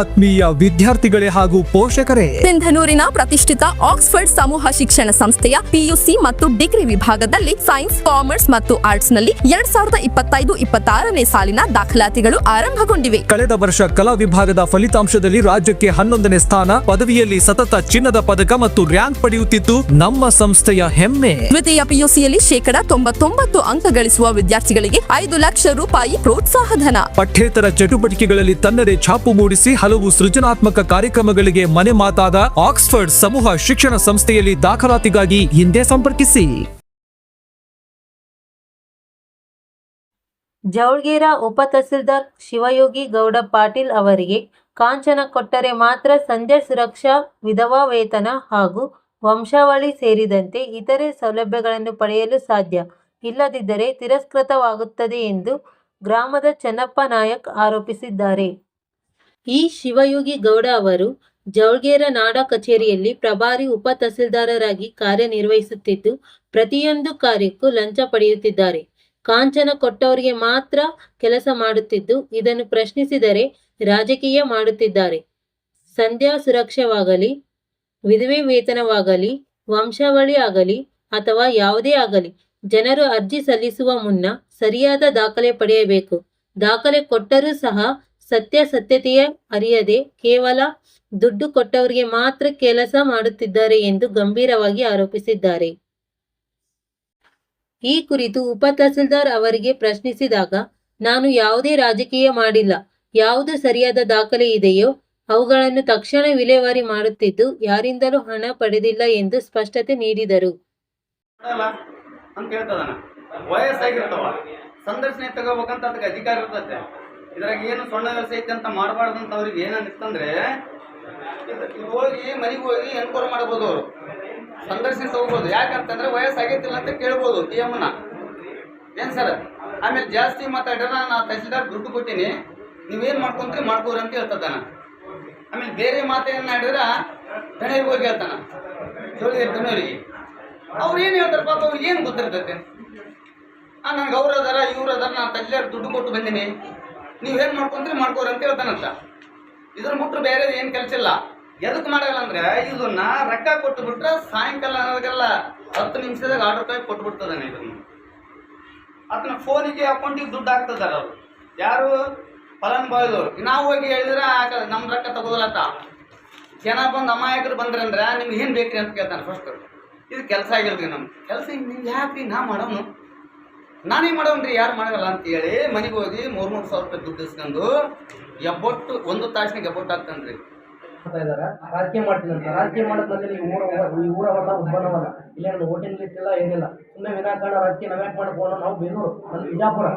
ಆತ್ಮೀಯ ವಿದ್ಯಾರ್ಥಿಗಳೇ ಹಾಗೂ ಪೋಷಕರೇ. ಸಿಂಧನೂರಿನ ಪ್ರತಿಷ್ಠಿತ ಆಕ್ಸ್ಫರ್ಡ್ ಸಮೂಹ ಶಿಕ್ಷಣ ಸಂಸ್ಥೆಯ ಪಿಯುಸಿ ಮತ್ತು ಡಿಗ್ರಿ ವಿಭಾಗದಲ್ಲಿ ಸೈನ್ಸ್ ಕಾಮರ್ಸ್ ಮತ್ತು ಆರ್ಟ್ಸ್ನಲ್ಲಿ ಎರಡ್ ಸಾವಿರದ ಇಪ್ಪತ್ತೈದು ಇಪ್ಪತ್ತಾರನೇ ಸಾಲಿನ ದಾಖಲಾತಿಗಳು ಆರಂಭಗೊಂಡಿವೆ. ಕಳೆದ ವರ್ಷ ಕಲಾ ವಿಭಾಗದ ಫಲಿತಾಂಶದಲ್ಲಿ ರಾಜ್ಯಕ್ಕೆ ಹನ್ನೊಂದನೇ ಸ್ಥಾನ ಪದವಿಯಲ್ಲಿ ಸತತ ಚಿನ್ನದ ಪದಕ ಮತ್ತು ರ್ಯಾಂಕ್ ಪಡೆಯುತ್ತಿದ್ದು ನಮ್ಮ ಸಂಸ್ಥೆಯ ಹೆಮ್ಮೆ. ದ್ವಿತೀಯ ಪಿಯುಸಿಯಲ್ಲಿ ಶೇಕಡ ತೊಂಬತ್ತೊಂಬತ್ತು ಅಂಕ ಗಳಿಸುವ ವಿದ್ಯಾರ್ಥಿಗಳಿಗೆ ಐದು ಲಕ್ಷ ರೂಪಾಯಿ ಪ್ರೋತ್ಸಾಹಧನ ಪಠ್ಯೇತರ ಚಟುವಟಿಕೆಗಳಲ್ಲಿ ತನ್ನದೇ ಛಾಪು ಮೂಡಿಸಿ ಹಲವು ಸೃಜನಾತ್ಮಕ ಕಾರ್ಯಕ್ರಮಗಳಿಗೆ ಮನೆ ಮಾತಾದ ಆಕ್ಸ್ಫರ್ಡ್ ಸಮೂಹ ಶಿಕ್ಷಣ ಸಂಸ್ಥೆಯಲ್ಲಿ ದಾಖಲಾತಿಗಾಗಿ ಹಿಂದೆ ಸಂಪರ್ಕಿಸಿ. ಜೌಳ್ಗೇರ ಉಪ ತಹಸೀಲ್ದಾರ್ ಶಿವಯೋಗಿ ಗೌಡ ಪಾಟೀಲ್ ಅವರಿಗೆ ಕಾಂಚನ ಕೊಟ್ಟರೆ ಮಾತ್ರ ಸಂಧ್ಯಾ ಸುರಕ್ಷಾ, ವಿಧವಾ ವೇತನ ಹಾಗೂ ವಂಶಾವಳಿ ಸೇರಿದಂತೆ ಇತರೆ ಸೌಲಭ್ಯಗಳನ್ನು ಪಡೆಯಲು ಸಾಧ್ಯ. ಇಲ್ಲದಿದ್ದರೆ ತಿರಸ್ಕೃತವಾಗುತ್ತದೆ ಎಂದು ಗ್ರಾಮದ ಚನ್ನಪ್ಪ ನಾಯಕ್ ಆರೋಪಿಸಿದ್ದಾರೆ. ಈ ಶಿವಯೋಗಿ ಗೌಡ ಅವರು ಜೌಳ್ಗೇರ ನಾಡ ಕಚೇರಿಯಲ್ಲಿ ಪ್ರಭಾರಿ ಉಪ ತಹಸೀಲ್ದಾರರಾಗಿ ಕಾರ್ಯನಿರ್ವಹಿಸುತ್ತಿದ್ದು, ಪ್ರತಿಯೊಂದು ಕಾರ್ಯಕ್ಕೂ ಲಂಚ ಪಡೆಯುತ್ತಿದ್ದಾರೆ. ಕಾಂಚನ ಕೊಟ್ಟವರಿಗೆ ಮಾತ್ರ ಕೆಲಸ ಮಾಡುತ್ತಿದ್ದು, ಇದನ್ನು ಪ್ರಶ್ನಿಸಿದರೆ ರಾಜಕೀಯ ಮಾಡುತ್ತಿದ್ದಾರೆ. ಸಂಧ್ಯಾ ಸುರಕ್ಷವಾಗಲಿ, ವಿಧವೆ ವೇತನವಾಗಲಿ, ವಂಶಾವಳಿ ಆಗಲಿ ಅಥವಾ ಯಾವುದೇ ಆಗಲಿ, ಜನರು ಅರ್ಜಿ ಸಲ್ಲಿಸುವ ಮುನ್ನ ಸರಿಯಾದ ದಾಖಲೆ ಪಡೆಯಬೇಕು. ದಾಖಲೆ ಕೊಟ್ಟರೂ ಸಹ ಸತ್ಯಾಸತ್ಯತೆಯ ಅರಿಯದೆ ಕೇವಲ ದುಡ್ಡು ಕೊಟ್ಟವರಿಗೆ ಮಾತ್ರ ಕೆಲಸ ಮಾಡುತ್ತಿದ್ದಾರೆ ಎಂದು ಗಂಭೀರವಾಗಿ ಆರೋಪಿಸಿದ್ದಾರೆ. ಈ ಕುರಿತು ಉಪ ತಹಸೀಲ್ದಾರ್ ಅವರಿಗೆ ಪ್ರಶ್ನಿಸಿದಾಗ, ನಾನು ಯಾವುದೇ ರಾಜಕೀಯ ಮಾಡಿಲ್ಲ, ಯಾವುದು ಸರಿಯಾದ ದಾಖಲೆ ಇದೆಯೋ ಅವುಗಳನ್ನು ತಕ್ಷಣ ವಿಲೇವಾರಿ ಮಾಡುತ್ತಿದ್ದು ಯಾರಿಂದಲೂ ಹಣ ಪಡೆದಿಲ್ಲ ಎಂದು ಸ್ಪಷ್ಟತೆ ನೀಡಿದರು. ಸಂದರ್ಶನ ತಗೋಬೇಕಂತ ಅದಕ್ಕೆ ಅಧಿಕಾರ ಇರ್ತೈತೆ. ಇದ್ರಾಗ ಏನು ಸೊಳ್ಳೆ ವ್ಯವಸ್ಥೆ ಐತೆ ಅಂತ ಮಾಡಬಾರ್ದು ಅಂತ ಅವ್ರಿಗೆ ಏನನ್ನಿಸ್ತಂದ್ರೆ ಇದು- ಹೋಗಿ ಮನೆಗೆ ಹೋಗಿ ಎನ್ಕೋರ್ ಮಾಡ್ಬೋದು ಅವರು. ಸಂದರ್ಶಿಸಿ ಹೋಗ್ಬೋದು. ಯಾಕಂತಂದ್ರೆ ವಯಸ್ಸಾಗೈತಿಲ್ಲ ಅಂತ ಕೇಳ್ಬೋದು ಪಿ ಎಮ್ನ ಏನು ಸರ್? ಆಮೇಲೆ ಜಾಸ್ತಿ ಮಾತಾಡಿದ್ರೆ ನಾನು ತಹಸೀಲ್ದಾರ್ ದುಡ್ಡು ಕೊಟ್ಟೀನಿ, ನೀವೇನು ಮಾಡ್ಕೊಂತೀರಿ ಮಾಡ್ಕೋರಿ ಅಂತ ಹೇಳ್ತದಾನ ಆಮೇಲೆ ಬೇರೆ ಮಾತೇನು ಆಡಿದ್ರೆ ದಣಿಯರಿಗೆ ಹೋಗಿ ಹೇಳ್ತಾನ ಜೋಳಿಗೆ ದಣಿಯರಿಗೆ ಅವ್ರು ಏನು ಹೇಳ್ತಾರೆ ಪಾಪ ಅವ್ರಿಗೆ ಏನು ಗೊತ್ತಿರ್ತೈತೆ ನನಗೆ ಅವ್ರು ಅದಾರ, ಇವ್ರು ಅದಾರ ನಾನು ತಹಸೀಲ್ದಾರ್ ದುಡ್ಡು ಕೊಟ್ಟು ಬಂದೀನಿ. ನೀವೇನು ಮಾಡ್ಕೊಂತೀರಿ, ಮಾಡ್ಕೋರಿ ಅಂತ ಹೇಳ್ತಾನಂತ ಇದ್ರ ಬಿಟ್ರೆ ಬೇರೆ ಏನು ಕೆಲಸ ಇಲ್ಲ. ಎದಕ್ಕೆ ಮಾಡಲ್ಲ ಅಂದ್ರೆ, ಇದನ್ನ ರೊಕ್ಕ ಕೊಟ್ಟು ಬಿಟ್ರೆ ಸಾಯಂಕಾಲ ಅನ್ನೋದಕ್ಕೆಲ್ಲ ಹತ್ತು ನಿಮಿಷದಾಗ ಆರ್ಡರ್ ಕಾಯಿ ಕೊಟ್ಟು ಬಿಡ್ತದಾನೆ ಇದನ್ನು ಆತನ ಫೋನಿಗೆ ಅಕೌಂಟಿಗೆ ದುಡ್ಡು ಹಾಕ್ತದಾರ ಅವರು. ಯಾರು? ಫಲಾನುಭವಿದವರು ನಾವು ಹೋಗಿ ಹೇಳಿದ್ರೆ ನಮ್ಮ ರೊಕ್ಕ ತಗೋದಲ್ಲತ್ತ ಜನ ಬಂದು ಅಮಾಯಕರು ಬಂದ್ರಂದ್ರೆ ನಿಮ್ಗೆ ಏನು ಬೇಕ್ರಿ ಅಂತ ಕೇಳ್ತಾನೆ ಫಸ್ಟ್ ಇದು ಕೆಲಸ ಆಗಿಲ್ರಿ ನಮ್ಗೆ. ಕೆಲಸ ನಿಮ್ಗೆ ಯಾಕ್ರಿ ನಾ ಮಾಡೋನು? ನಾನೇ ಮಾಡೋನ್ರಿ ಯಾರು ಮಾಡಲ್ಲ ಅಂತೇಳಿ ಮನೆಗೆ ಹೋಗಿ ಮೂರು ಮೂರು ಸಾವಿರ ರೂಪಾಯಿ ದುಡ್ಡು ಇಸ್ಕೊಂಡು ಎಬ್ಬೊಟ್ಟು ಒಂದು ತಾಸಿನಾಗ ಎಬ್ಬೊಟ್ಟು ಹಾಕ್ತಾನ್ರಿ. ಇದಾರೆ. ರಾಜಕೀಯ ಮಾಡ್ತೀನಿ ಅಂತ. ರಾಜಕೀಯ ಬಂದಿಲ್ಲ ಈ ಊರ ಊರವಲ್ಲ ಉದ್ಭವನವಲ್ಲ ಇಲ್ಲ ನನ್ನ ವೋಟಿಂಗ್ ಲಿಸ್ಟ್ ಇಲ್ಲ, ಏನಿಲ್ಲ. ಸುಮ್ಮನೆ ವಿನಾಕಾರಣ ರಾಜಕೀಯ ನಾವ್ಯಾಕೆ ಮಾಡ್ಕೊಂಡು ನಾವು ಬೇಲೂರು ನಾನು ಬಿಜಾಪುರ.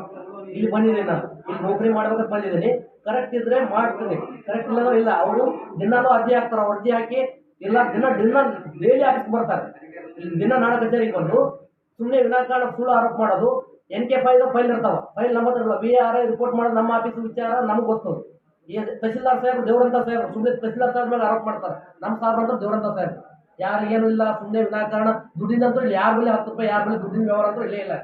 ಇಲ್ಲಿ ಬಂದಿದ್ದೀನಿ ನಾನು. ಇಲ್ಲಿ ನೌಕರಿ ಮಾಡ್ಬೇಕಂತ ಬಂದಿದ್ದೀನಿ. ಕರೆಕ್ಟ್ ಇದ್ರೆ ಮಾಡ್ತೀನಿ. ಕರೆಕ್ಟ್ ಇಲ್ಲ ಇಲ್ಲ. ಅವರು ದಿನಾಲೂ ಅರ್ಜಿ ಹಾಕ್ತಾರೆ. ಅರ್ಜಿ ಹಾಕಿ ಇಲ್ಲ, ದಿನ ದಿನ ಡೈಲಿ ಆಫೀಸ್ ಬರ್ತಾರೆ. ದಿನ ನಾಡ ಕಚೇರಿಗೆ ಬಂದು ಸುಮ್ಮನೆ ವಿನಾಕಾರಣ ಸುಳ್ಳು ಆರೋಪ ಮಾಡೋದು. ಎನ್ ಕೆ ಫೈಲ್ ಫೈಲ್ ಇರ್ತಾವ. ಫೈಲ್ ನಮ್ಮ ಹತ್ರ ಬಿ ಆರ್ ಐ ರಿಪೋರ್ಟ್ ಮಾಡೋದು ನಮ್ಮ ಆಫೀಸ್ ವಿಚಾರ ನಮ್ಗೆ ಗೊತ್ತು. ಈ ತಹಸೀಲ್ದಾರ್ ಸಾಹೇಬ್, ದೇವರಂತ ಸಾಹೇಬ್ ಸುಮ್ಮನೆ ತಹಸೀಲ್ದಾರ್ ಸಾಹೇಬ್ ಮೇಲೆ ಆರೋಪ ಮಾಡ್ತಾರೆ. ನಮ್ಮ ಸಾಹೇಬ್ ಅಂದ್ರೆ ದೇವರಂತ ಸಾಹೇಬ್. ಏನು ಇಲ್ಲ ಸುಮ್ಮನೆ ವಿನಾಕಾರಣ. ದುಡ್ಡಿನಂತೂ ಇಲ್ಲಿ ಯಾರ ಮೇಲೆ ಹತ್ತು ರೂಪಾಯಿ, ಯಾರ ಮೇಲೆ ದುಡ್ಡಿನ ವ್ಯವಹಾರ ಅಂತೂ ಇಲ್ಲೇ ಇಲ್ಲ.